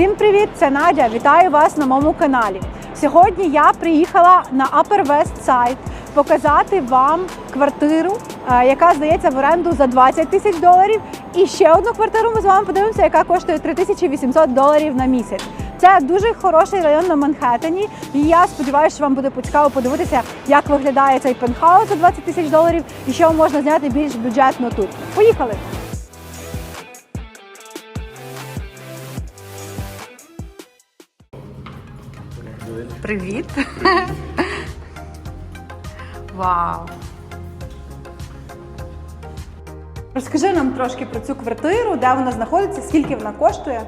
Всім привіт! Це Надя. Вітаю вас на моєму каналі. Сьогодні я приїхала на Upper West Side показати вам квартиру, е, яка здається в оренду за 20 тисяч доларів. І ще одну квартиру ми з вами подивимося, яка коштує 3800 доларів на місяць. Це дуже хороший район на Манхеттені. І я сподіваюся, що вам буде цікаво подивитися, як виглядає цей пентхаус за 20 тисяч доларів і що можна зняти більш бюджетно тут. Поїхали! Привіт! Вау! Розкажи нам трошки про цю квартиру, де вона знаходиться, скільки вона коштує.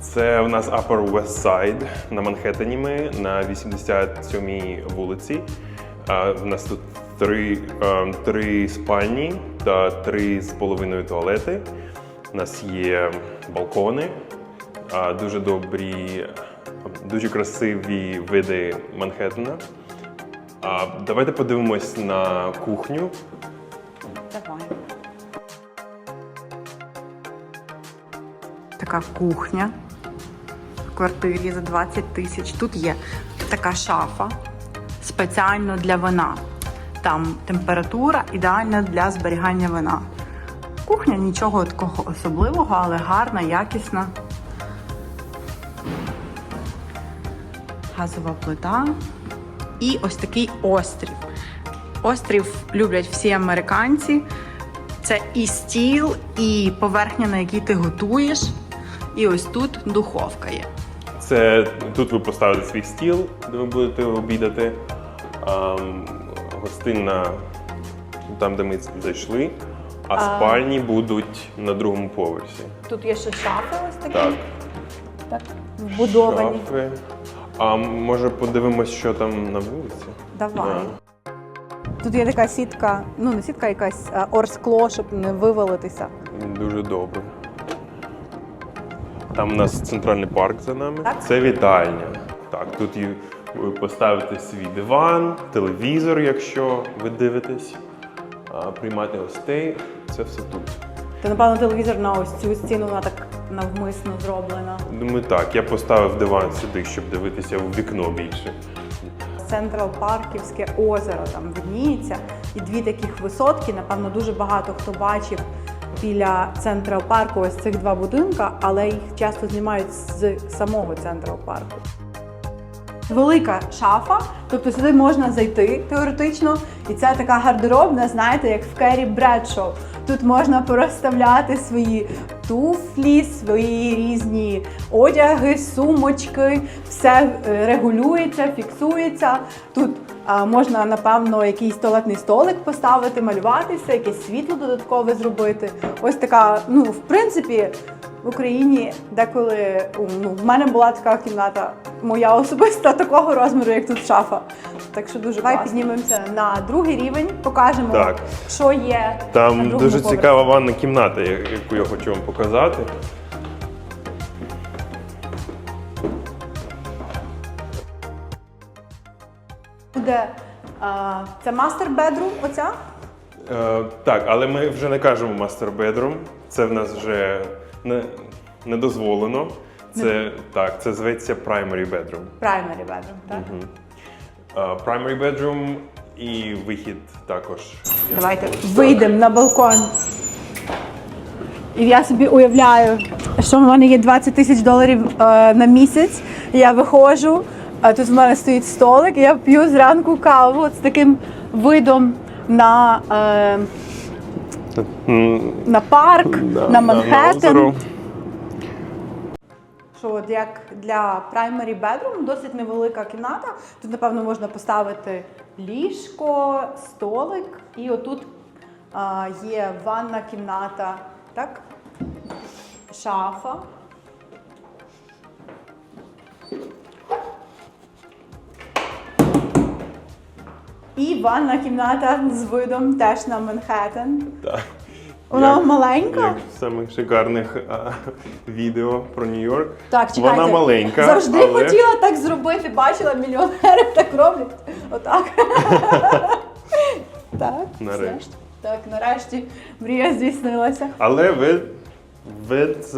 Це у нас Upper West Side на Манхеттені. Ми на 87-й вулиці. У нас тут три, три спальні та три з половиною туалети. У нас є балкони, дуже добрі, дуже красиві види Манхеттена. А, Давайте подивимось на кухню. Давай. Така кухня в квартирі за 20 тисяч. Тут є така шафа спеціально для вина. Там температура ідеальна для зберігання вина. Кухня нічого такого особливого, але гарна, якісна. Газова плита. І ось такий острів. Острів люблять всі американці. Це і стіл, і поверхня, на якій ти готуєш. І ось тут духовка є. Це тут ви поставите свій стіл, де ви будете обідати. Ам, гостинна там, де ми зайшли, а спальні будуть на другому поверсі. Тут є ще шафи ось такі. Так, так вбудовані. шафи. А може подивимось, що там на вулиці? Давай. Да. Тут є така сітка, ну не сітка, якась а, орскло, щоб не вивалитися. Дуже добре. Там у нас центральний парк за нами. Так. Це вітальня. Так, тут і ви поставите свій диван, телевізор, якщо ви дивитесь, а, приймати гостей. Це все тут. Та напевно телевізор на ось цю стіну вона так навмисно зроблена. Думаю, так, я поставив диван сюди, щоб дивитися в вікно більше. Централ Парківське озеро там видніється. І дві таких висотки. Напевно, дуже багато хто бачив біля Централ Парку ось цих два будинка, але їх часто знімають з самого Централ Парку. Велика шафа, тобто сюди можна зайти теоретично, і це така гардеробна, знаєте, як в Керрі Бредшоу. Тут можна порозставляти свої туфлі, свої різні одяги, сумочки, все е, регулюється, фіксується. Тут можна, напевно, якийсь туалетний столик поставити, малюватися, якесь світло додаткове зробити. Ось така, ну, в принципі, в Україні деколи ну, в мене була така кімната, моя особиста такого розміру, як тут шафа. Так що дуже Давай піднімемося на другий рівень, покажемо, Так. що є. Там другому дуже поверсі. цікава ванна кімната, яку я хочу вам показати. Буде а, це мастер бедрум, оця. Е, так, але ми вже не кажемо master bedroom. Це в нас вже не, не дозволено. Це так, це зветься primary bedroom. Primary bedroom, так? Е, primary bedroom і вихід також. є. Давайте вийдемо на балкон. І я собі уявляю, що в мене є 20 тисяч доларів е, на місяць. Я виходжу, а тут в мене стоїть столик, і я п'ю зранку каву з таким видом на, е, на парк, да, на да, Манхеттен. озеро. Що от як для primary bedroom досить невелика кімната. Тут, напевно, можна поставити ліжко, столик, і отут а, є ванна кімната, так? Шафа. І ванна кімната з видом теж на Манхеттен. Так. Вона Як- маленька? Як в самих шикарних а, відео про Нью-Йорк. Так, чекайте. Вона маленька. Завжди але... хотіла так зробити, бачила, мільйонери так роблять. Отак. так. все. Так, нарешті мрія здійснилася. Але вид, вид з,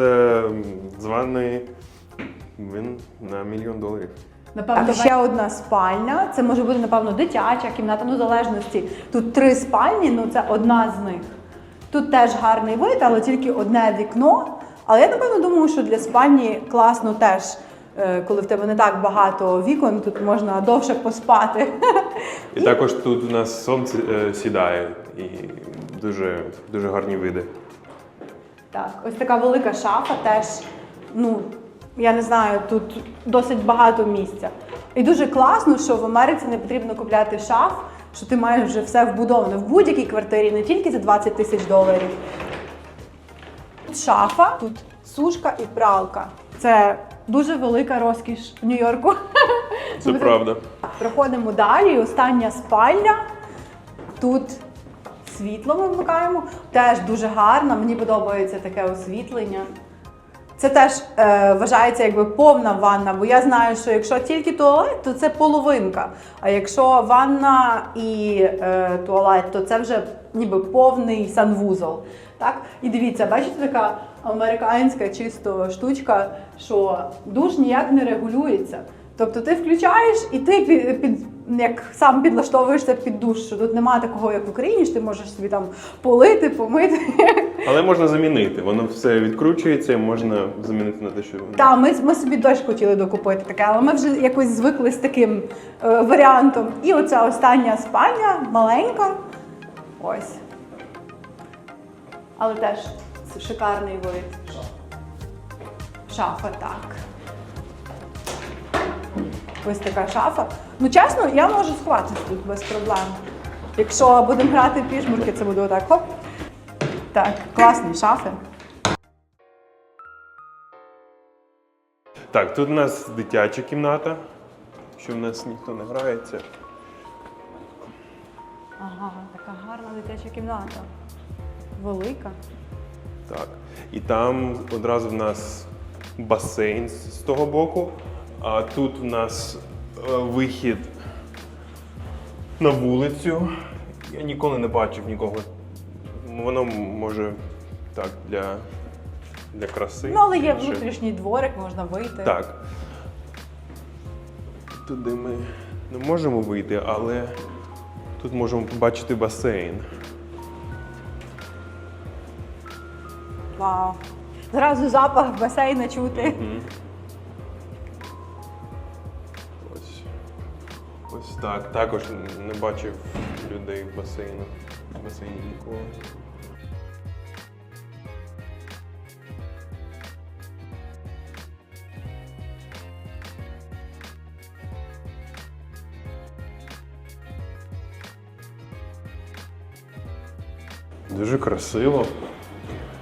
з ванної він на мільйон доларів. Напевно, ще одна спальня. Це може бути, напевно, дитяча кімната, ну в залежності. Тут три спальні, ну це одна з них. Тут теж гарний вид, але тільки одне вікно. Але я напевно думаю, що для спальні класно теж, е, коли в тебе не так багато вікон, тут можна довше поспати. І також тут у нас сонце е, сідає і дуже, дуже гарні види. Так, ось така велика шафа теж. Ну, я не знаю, тут досить багато місця. І дуже класно, що в Америці не потрібно купляти шаф, що ти маєш вже все вбудоване в будь-якій квартирі, не тільки за 20 тисяч доларів. Тут шафа, тут сушка і пралка. Це дуже велика розкіш в Нью-Йорку. Це правда. Проходимо далі. Остання спальня. Тут світло ми вмикаємо. Теж дуже гарно. Мені подобається таке освітлення. Це теж е, вважається якби повна ванна, бо я знаю, що якщо тільки туалет, то це половинка. А якщо ванна і е, туалет, то це вже ніби повний санвузол. Так? І дивіться, бачите, така американська чисто штучка, що душ ніяк не регулюється. Тобто ти включаєш і ти під, під як сам підлаштовуєшся під душ. Що тут немає такого, як в Україні, що ти можеш собі там полити, помити. Але можна замінити. Воно все відкручується, і можна замінити на те, що Та ми, ми собі теж хотіли докупити таке, але ми вже якось звикли з таким е, варіантом. І оця остання спальня маленька. Ось. Але теж шикарний вид. Шафа, так. Ось така шафа. Ну, чесно, я можу сховатися тут без проблем. Якщо будемо грати в пішмурки, це буде отак. Хоп. Так, класні шафи. Так, тут у нас дитяча кімната, що в нас ніхто не грається. Ага, така гарна дитяча кімната. Велика. Так. І там одразу в нас басейн з того боку, а тут в нас е, вихід на вулицю. Я ніколи не бачив нікого. Воно може так для, для краси. Ну, але є більше. внутрішній дворик, можна вийти. Так. Туди ми не можемо вийти, але тут можемо побачити басейн. Вау. Зразу запах басейна чути. Ось. Ось так. Також не бачив людей в басейну. В басейні нікого. Дуже красиво.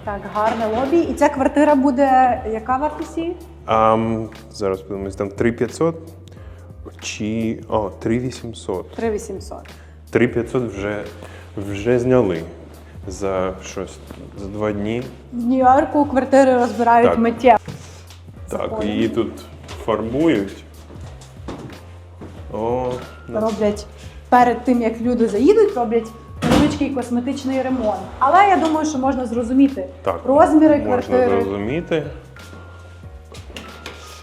Так, гарне лобі. І ця квартира буде яка вартість її? А, зараз подивимось, там 3500 чи. О, 3800. 3800. 3500 вже, вже зняли за щось, за два дні. В Нью-Йорку квартири розбирають Так. миттєво. Так, Заходимо. її тут фарбують. О, Роблять перед тим, як люди заїдуть, роблять невеличкий косметичний ремонт. Але я думаю, що можна зрозуміти так. розміри можна квартири. зрозуміти.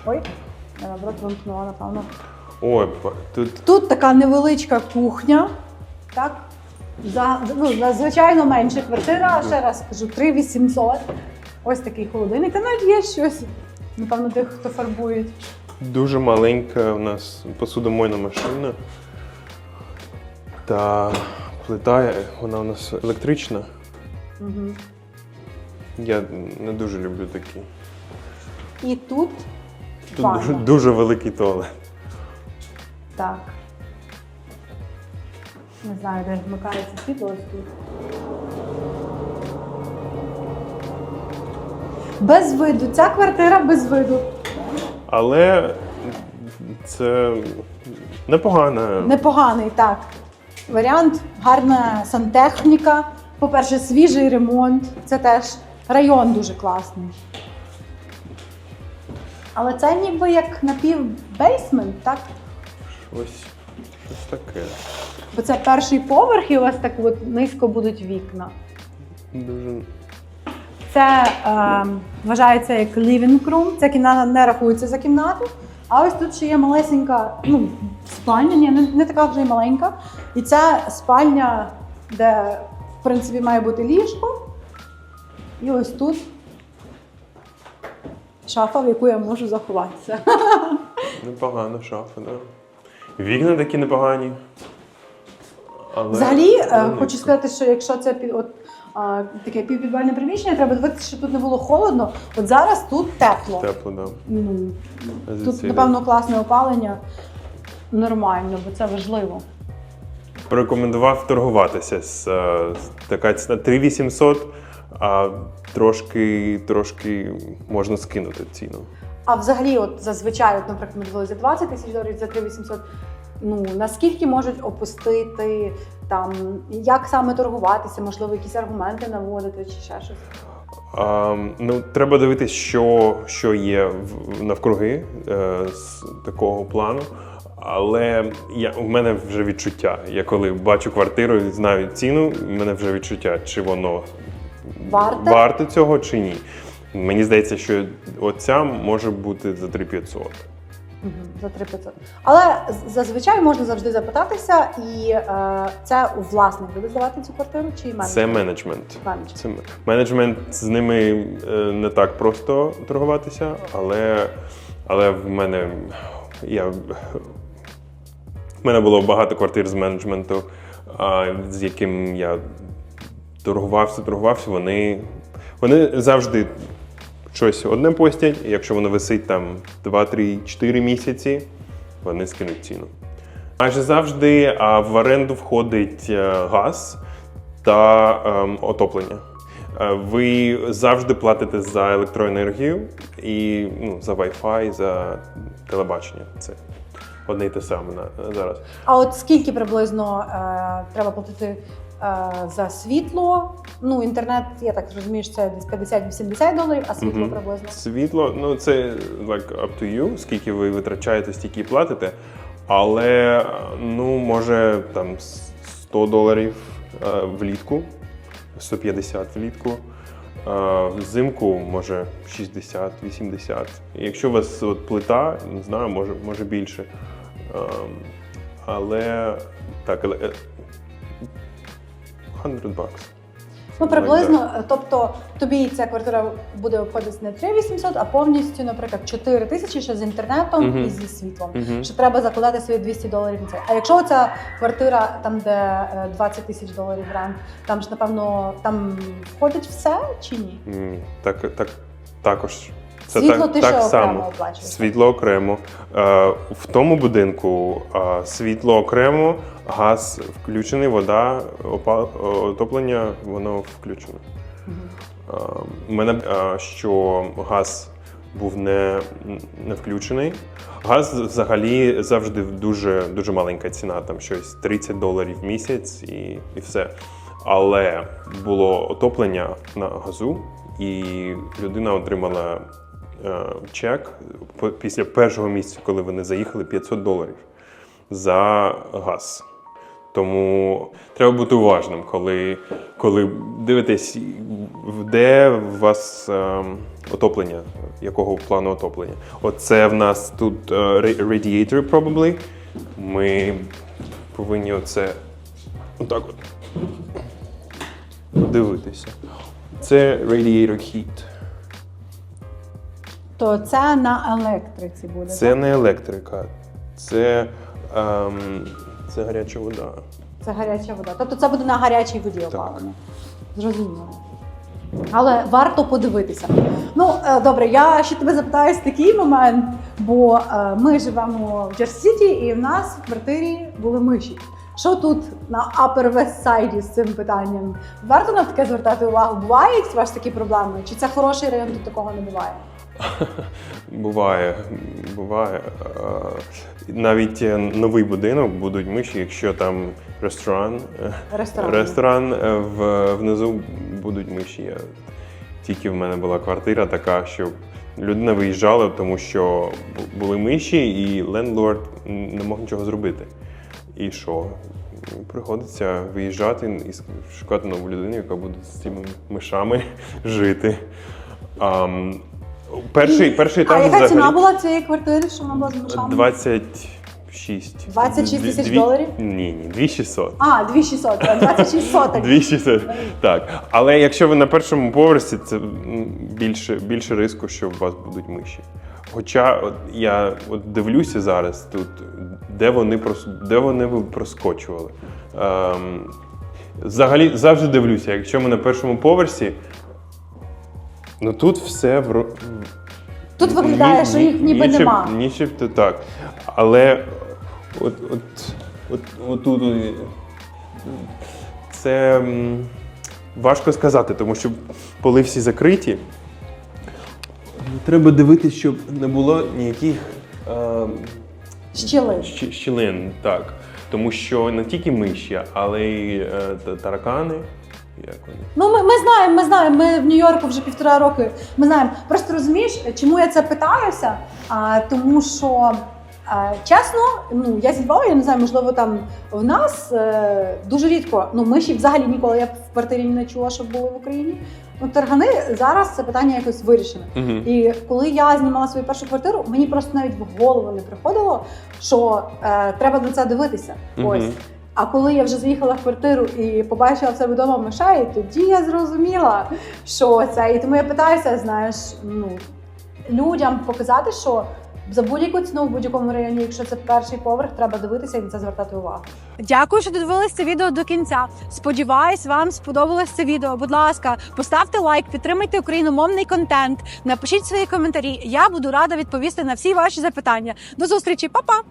Ой, я наоборот вимкнула, напевно. Ой, тут Тут така невеличка кухня. Так? За, ну, за- звичайно, менше квартира, ще раз кажу, 3800. Ось такий холодильник. Та навіть є щось. Напевно, тих, хто фарбують. дуже маленька у нас посудомойна машина. Та плита, вона у нас електрична. Угу. Я не дуже люблю такі. І тут, Тут ванна. дуже, дуже великий туалет. Так. Не знаю, де вмикається світло ось тут. Без виду. Ця квартира без виду. Але це непогано. Непоганий, так. Варіант, гарна сантехніка. По-перше, свіжий ремонт. Це теж район дуже класний. Але це ніби як напівбейсмент, так? Ось щось таке. Бо це перший поверх, і у вас так от низько будуть вікна. Дуже. Це е, вважається як living room. Ця кімната не рахується за кімнату. А ось тут ще є малесенька ну, спальня, ні, не, не така вже й маленька. І це спальня, де в принципі має бути ліжко. І ось тут шафа, в яку я можу заховатися. Непогано, шафа, да. Вікна такі непогані. Але... Взагалі, е, хочу сказати, що якщо це от, а, таке півпідвальне приміщення, треба дивитися, щоб тут не було холодно. От зараз тут тепло. Тепло, да. Ну, тут, Звідси напевно, класне опалення. Нормально, бо це важливо. Порекомендував торгуватися з, е, з така ціна 3800, а трошки, трошки можна скинути ціну. А взагалі, от зазвичай, от, наприклад, ми дивилися за 20 тисяч доларів, за 3800, ну наскільки можуть опустити там, як саме торгуватися, можливо, якісь аргументи наводити чи ще щось. А, ну, треба дивитися, що, що є в, навкруги е, з такого плану. Але я, у мене вже відчуття. Я коли бачу квартиру і знаю ціну, у мене вже відчуття, чи воно Варте? варте цього, чи ні. Мені здається, що оця може бути за 3500. Мгм, За 3500. Але зазвичай можна завжди запитатися, і е, це у власник буде здавати цю квартиру чи менеджер? Це менеджмент. Менеджер. Це менеджмент з ними е, не так просто торгуватися, але, але в мене я. В мене було багато квартир з менеджменту, з яким я торгувався, торгувався. Вони, вони завжди щось одне постять, якщо воно висить там 2, 3, 4 місяці, вони скинуть ціну. Майже завжди в оренду входить е, газ та ем, отоплення. Е, Ви завжди платите за електроенергію і ну, за Wi-Fi, за телебачення. Це одне й те саме на, зараз. А от скільки приблизно е, треба платити е, за світло? Ну, інтернет, я так розумію, що це десь 50-80 доларів, а світло Мгм. приблизно. Світло, ну це like, up to you, скільки ви витрачаєте, стільки і платите. Але ну, може там 100 доларів е, влітку, 150 влітку. Е, Взимку може 60-80. Якщо у вас от, плита, не знаю, може, може більше. Ем, але так, але, е, 100 bucks. Ну, приблизно, е, тобто тобі ця квартира буде обходитися не 3800, а повністю, наприклад, 4 тисячі ще з інтернетом Мгм. і зі світлом. Мгм. Що треба закладати свої 200 доларів на це. А якщо ця квартира, там де е, 20 тисяч доларів рент, там ж напевно там входить все чи ні? Ні, так, так, також. Світло так, ти так ще окремо само. оплачуєш. Світло окремо. Е, в тому будинку е, світло окремо, газ включений, вода, опа- отоплення, воно включено. Мгм. Е, У мене е, що газ був не, не включений. Газ взагалі завжди дуже, дуже маленька ціна, там щось 30 доларів в місяць і, і все. Але було отоплення на газу, і людина отримала чек по- після першого місяця, коли вони заїхали 500 доларів за газ. Тому треба бути уважним, коли, коли дивитесь, де у вас ем, отоплення, якого плану отоплення. Оце в нас тут е, radiator probably. Ми повинні оце отак от подивитися. Це radiator heat. То це на електриці буде. Це так? не електрика, це, ем, це гаряча вода. Це гаряча вода. Тобто це буде на гарячій воді опалено. Зрозуміло. Але варто подивитися. Ну, е, добре, я ще тебе запитаю такий момент, бо е, ми живемо в Джерсі-Сіті і в нас в квартирі були миші. Що тут на Upper West Side з цим питанням? Варто на таке звертати увагу? Бувають вас такі проблеми? Чи це хороший район, тут такого не буває? Буває, буває. Е, Навіть е, новий будинок будуть миші, якщо там ресторан, е, Ресторан. ресторан в, внизу будуть миші. Тільки в мене була квартира така, що людина виїжджала, тому що були миші, і лендлорд не мог нічого зробити. І що? приходиться виїжджати і шукати нову людину, яка буде з цими мишами жити. Ам, перший, перший етап а яка взагалі ціна була цієї квартири, що вона була з мишами? 26. 26 тисяч Дві- доларів? Ні, ні, 2600. А, 2600, а, 26 соток. 2600. Так. Але якщо ви на першому поверсі, це м, більше, більше риску, що у вас будуть миші. Хоча от я от дивлюся зараз тут, де вони прос, де вони ви проскочували. Ем, взагалі завжди дивлюся, якщо ми на першому поверсі, ну тут все в ро- Тут виглядає, що їх ніби нічим- нема. Нічим-то так. Але от, от, от, от тут е, це м, важко сказати, тому що поли всі закриті. Треба дивитися, щоб не було ніяких е, Щілин. щ- щілин. Так. Тому що не тільки миші, але й е, та- таракани. Як вони? Ну, ми, ми знаємо, ми знаємо. Ми в Нью-Йорку вже півтора роки. Ми знаємо. Просто розумієш, чому я це питаюся? А, тому що. Чесно, ну я зі Львова, я не знаю, можливо, там в нас е, дуже рідко. Ну миші взагалі ніколи я в квартирі не чула, щоб були в Україні. Ну таргани зараз це питання якось вирішене. Мгм. І коли я знімала свою першу квартиру, мені просто навіть в голову не приходило, що е, треба на це дивитися. Мгм. Ось. А коли я вже заїхала в квартиру і побачила в себе вдома мишей, тоді я зрозуміла, що це. І тому я питаюся, знаєш, ну людям показати, що за будь-яку ціну в будь-якому районі, якщо це перший поверх, треба дивитися і на це звертати увагу. Дякую, що додивились це відео до кінця. Сподіваюсь, вам сподобалось це відео. Будь ласка, поставте лайк, підтримайте україномовний контент, напишіть свої коментарі. Я буду рада відповісти на всі ваші запитання. До зустрічі, Па-па!